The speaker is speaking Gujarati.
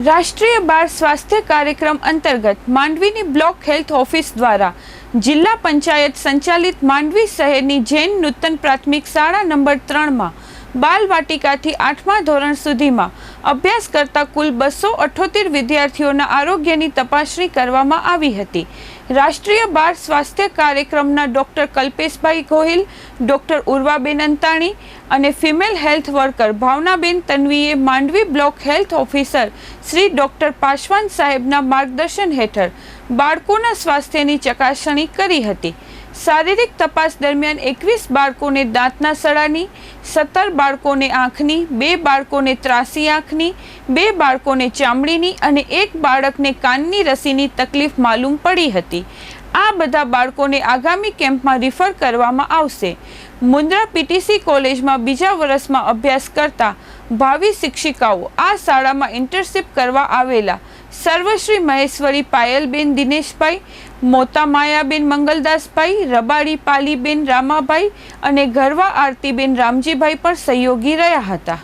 રાષ્ટ્રીય બાળ સ્વાસ્થ્ય કાર્યક્રમ અંતર્ગત માંડવીની બ્લોક હેલ્થ ઓફિસ દ્વારા જિલ્લા પંચાયત સંચાલિત માંડવી શહેરની જૈન નૂતન પ્રાથમિક શાળા નંબર ત્રણમાં બાલ વાટિકાથી આઠમા ધોરણ સુધીમાં અભ્યાસ કરતા કુલ બસો અઠોતેર વિદ્યાર્થીઓના આરોગ્યની તપાસણી કરવામાં આવી હતી. રાષ્ટ્રીય બાળ સ્વાસ્થ્ય કાર્યક્રમના ડોક્ટર કલ્પેશભાઈ ગોહિલ, ડોક્ટર ઉર્વાબેન અંતાણી અને ફિમેલ હેલ્થ વર્કર ભાવનાબેન તન્વીએ Mandvi block health officer Shri doctor Paswan સાહેબના માર્ગદર્શન હેઠળ બાળકોના સ્વાસ્થ્યની ચકાસણી કરી હતી. શારીરિક તપાસ દરમિયાન એકવીસ બાળકોને દાંતના સડાની સત્તર બાળકોને આંખની, બે બાળકોને ત્રાસી આંખની, બે બાળકોને ચામડીની અને એક બાળકને કાનની રસીની તકલીફ માલુમ પડી હતી. આ બધા બાળકોને આગામી કેમ્પમાં રિફર કરવામાં આવશે. મુન્દ્રા પીટીસી કોલેજમાં બીજા વર્ષમાં અભ્યાસ કરતા ભાવિ શિક્ષિકાઓ આ શાળામાં ઇન્ટર્નશીપ કરવા આવેલા સર્વશ્રી મહેશ્વરી પાયલબેન દિનેશભાઈ મોતા માયાબેન મંગલદાસભાઈ, રબાડી પાલીબેન રામાભાઈ અને ગરવા આરતીબેન રામજીભાઈ પણ સહયોગી રહ્યા હતા.